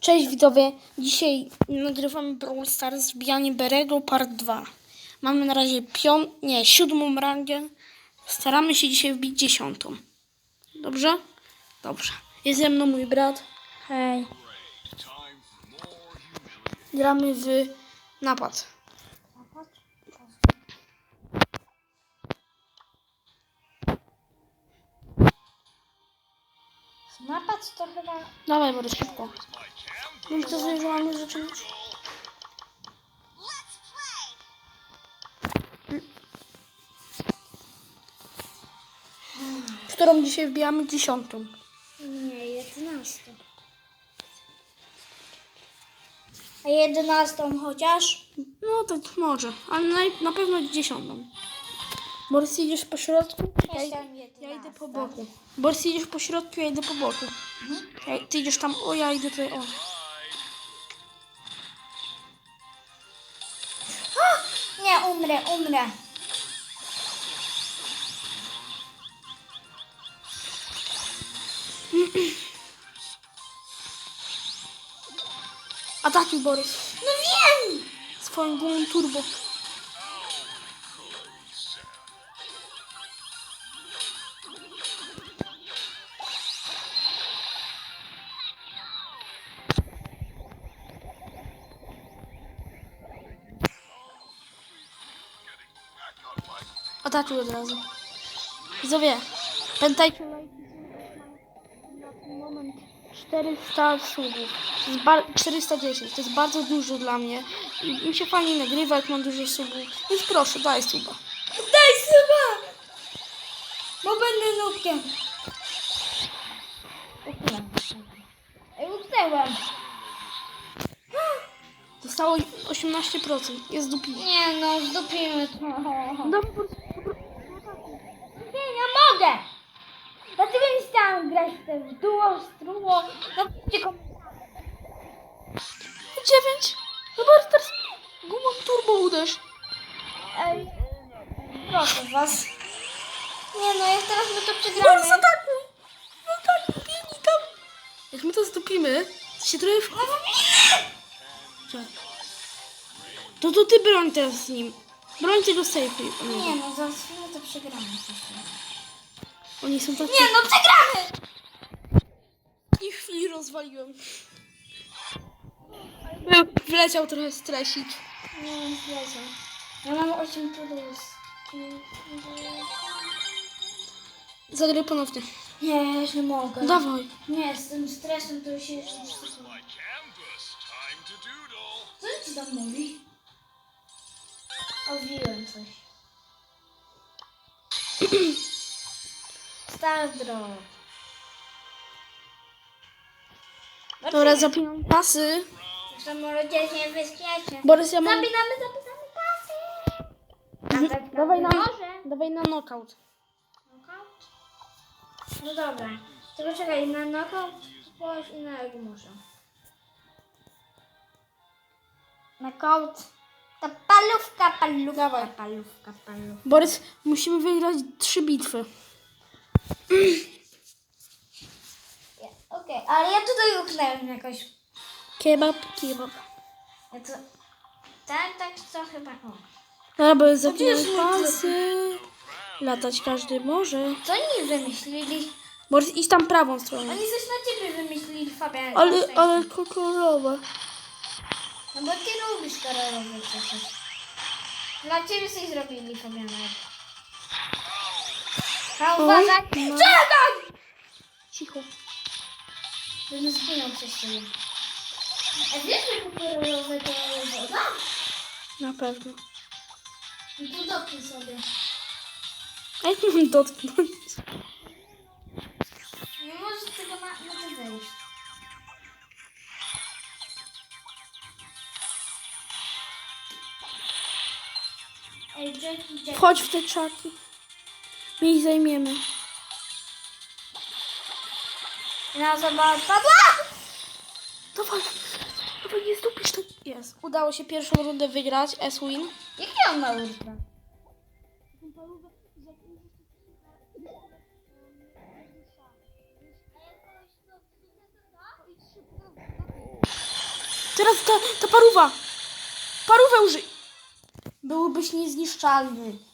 Cześć widzowie, dzisiaj nagrywamy Brawl Stars wbijanie Berego part 2. Mamy na razie pią... nie, siódmą rangę. Staramy się dzisiaj wbić dziesiątą. Dobrze? Dobrze. Jest ze mną mój brat. Hej. Gramy w napad. Napad to chyba... Dawaj, Borys, szybko. Wiem, kto sobie mamy zacząć. Którą dzisiaj wbijamy? Dziesiątą. Nie, 11. A 11 chociaż? No to może, ale na, na pewno dziesiątą. Borys, idziesz po środku? Ja, ja idę po boku. Borys, idziesz po środku, ja idę po boku. Ja, ty idziesz tam, o ja idę tutaj, o. Nie, umrę, umrę. Atakuj, Borys. No wiem! Swoją gumą turbo. Atakuj od razu. Widzowie, pamiętajcie na ten moment 400 subów. To jest bar- 410, to jest bardzo dużo dla mnie. I mi się fajnie nagrywa, jak mam dużo subów. Więc proszę, daj suba. Daj suba! Bo będę nubkiem. Ej, utknęłam. Zostało 18%. Jest dupi. Nie no, zdupimy to. Dobra, Nie, nie mogę! Dlatego chciałam grać w te w duo, struło. No, tylko... 9. Zobacz teraz gumą turbo uderz. Ej, proszę was. Nie no, jak teraz my to przegramy. atakuj! Atakuj, biegnij tam. Jak my to zdupimy, to się trochę... W... To to ty broń teraz z nim. Broń tego safe'u. Nie no, zaraz my to przegramy. Oni są tacy... Nie no, przegramy! I w chwili rozwaliłem. Wleciał trochę stresik. Nie, zlecę. Ja mam 8 plus. Zagraj ponownie. Nie, ja już nie mogę. Dawaj. Nie, z tym stresem to się jeszcze nie Canvas, time to doodle. Co ci tam mówi? Owiłem coś. Stardrop. Dobra, zapinam pasy. Się wyśmiecie. Borys, ja mam... Zapinamy, zapinamy pasy. Nawet Dawaj na, może. dawaj na knockout. Knockout? No dobra. Tylko czekaj, na knockout i na Egmosza. Knockout. Ta palówka, palówka, palówka, palówka. Borys, musimy wygrać trzy bitwy. Okej, ale ja tutaj uknęłem jakoś. Kebab, kebab. Ja to... Tak, tak, to chyba... O. Dobra, bo jest pasy. Latać każdy może. Co oni wymyślili? Borys, idź tam prawą stroną. Oni coś na ciebie wymyślili, Fabian. Ale, ale kolorowe. No bo ty lubisz kolorowe przecież. Dla ciebie coś zrobili, Fabianek. A uważaj! no. Czekaj! Cicho. Będę zginął przez ciebie. A wiesz, że kolorowe to woda? Na pewno. I tu dotknij sobie. A jak mam dotknąć? Nie możesz tego na, na to wejść. Ej, Jackie, Jackie. Wchodź w te czaki. My ich zajmiemy. Na zobacz, padła! Dawaj. Dawaj, nie zdupisz to. Jest. Udało się pierwszą rundę wygrać. S-win. Jaki on ma ultra? Teraz ta, ta paruwa. Parówę użyj. Byłbyś niezniszczalny.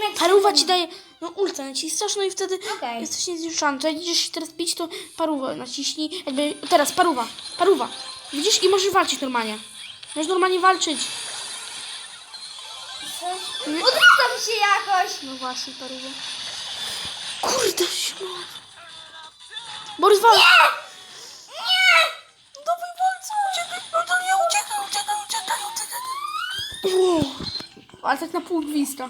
Nie wiem jak Paruwa ci daje, no ulta naciskasz, no i wtedy Okej. jesteś niezniszczalny. To jak idziesz się teraz bić, to parówę naciśnij. Jakby teraz paruwa, paruwa. Widzisz? I możesz walczyć normalnie. Możesz normalnie walczyć. Odwracam się jakoś. No właśnie, paruwa. Kurde, śmut. Borys wal. Nie! Dawaj walce, uciekaj, no to nie uciekaj, uciekaj, uciekaj, uciekaj. Ale tak na pół gwizdka.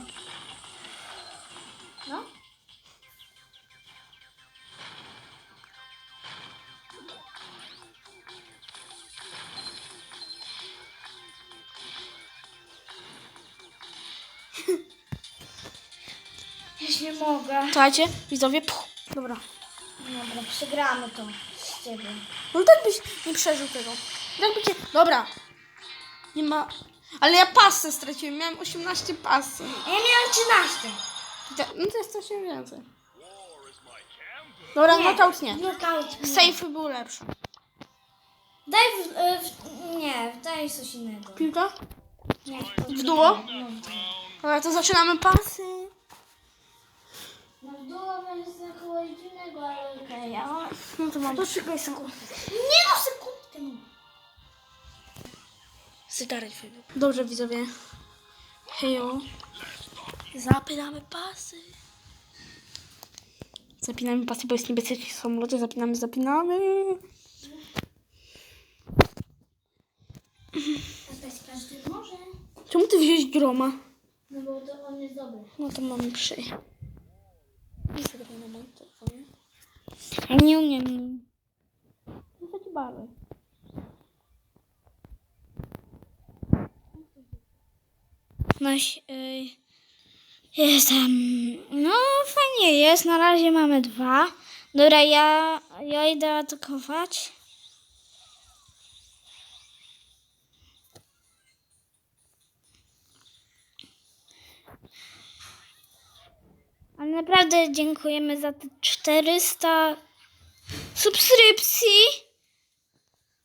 Mogę. Słuchajcie, widzowie, puch. Dobra. Dobra, przegramy to z ciebie. No tak byś nie przeżył tego. Tak by cię... Dobra. Nie ma... Ale ja pasy straciłem, miałem 18 pasy. Ja miałam 13. Ta- No to jest coś więcej. Dobra, knockout nie. Knockout. nie. Safe był lepszy. Daj w, e, w, Nie, daj coś innego. Piłka? Nie, W duo? No. Dobra, to zaczynamy pasy. No duo będzie za kogoś innego, ale okej. Okay, No to mam... Poczekaj sekund. Nie no, no. Sytarek Dobrze, widzowie. Hejo. Zapinamy pasy. Zapinamy pasy, bo jest niebieskie samoloty. Zapinamy, zapinamy. Teraz każdy może. Czemu ty wziąłeś groma? No bo to on jest dobry. No to mamy przy. Nie zagraj na moim telefonie. Ja nie umiem. To ci bawię. No, y, jestem. No, fajnie jest. Na razie mamy dwa. Dobra, ja, ja idę atakować. Ale naprawdę dziękujemy za te 400 subskrypcji.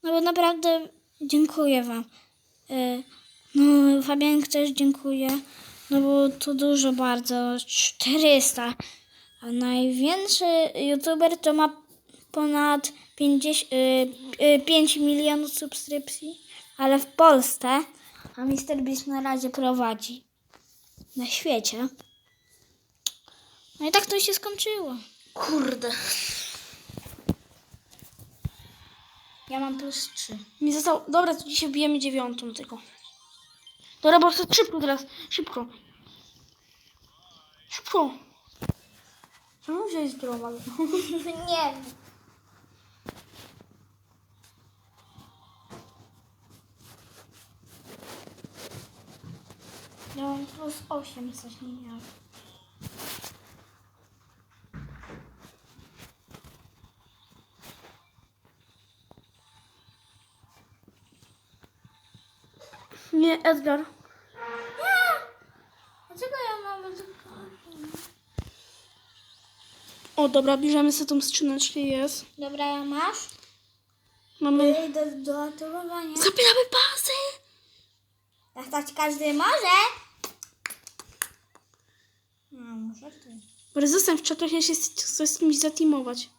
No bo naprawdę dziękuję Wam. Y, No, Fabiank też dziękuję. No bo to dużo bardzo. 400. A największy youtuber to ma ponad 50, y, y, 5 milionów subskrypcji. Ale w Polsce. A Mr. Beast na razie prowadzi. Na świecie. No i tak to się skończyło. Kurde. Ja mam plus 3. Mi został... Dobra, to dzisiaj bijemy dziewiątą tylko. Dobra, bo chcę szybko teraz. Szybko. Szybko. Czemu wziąłeś groma? Nie. Ja mam plus 8, coś nie miałam. Nie, Edgar. Dlaczego ja mam O, dobra, bierzemy sobie tą skrzyneczkę, jest. Dobra, ja masz? Mamy... Idę do atakowania. Zapinamy pasy! Zostać każdy może? No, muszę ty. Dobra, zostań w czatach, ja się chcę z kimś zateamować.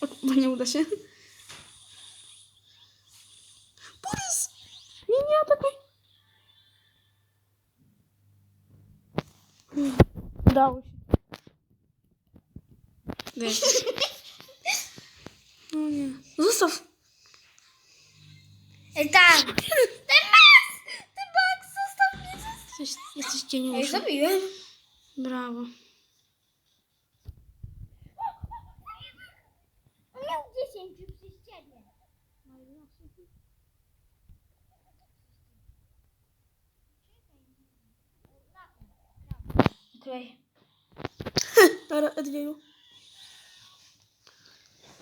O, bo nie uda się. Nie, nie atakuj! Udało się. Wiesz. No nie. Zostaw! Ej, tak. Ten mas! Ten bak, zostaw mnie, zostaw. Jesteś, jesteś Ej, geniuszem. zabiłem. Brawo. On miał 10 przez ciebie. Okej. Dobra, Edwieju.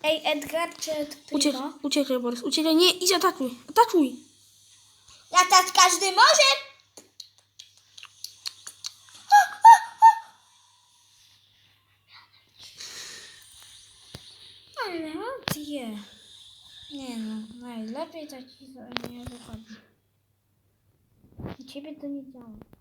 Ej, Edgar czy Uciekaj, tylko? uciekaj, Borys. Uciekaj, nie, idź atakuj. Atakuj! Ja tak każdy może? Ładnie. Nie no, najlepiej tak ci to nie wychodzi. U ciebie to nie działa.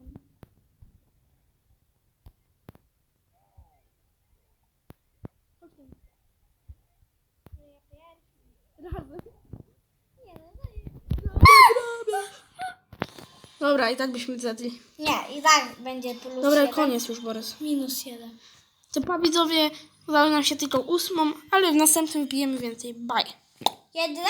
Dobra, i tak byśmy zedli. Nie, i tak będzie plus Dobra, jeden. koniec już, Borys. Minus jeden. To pa widzowie, udało nam się tylko ósmą, ale w następnym wbijemy więcej. Bye. Jedna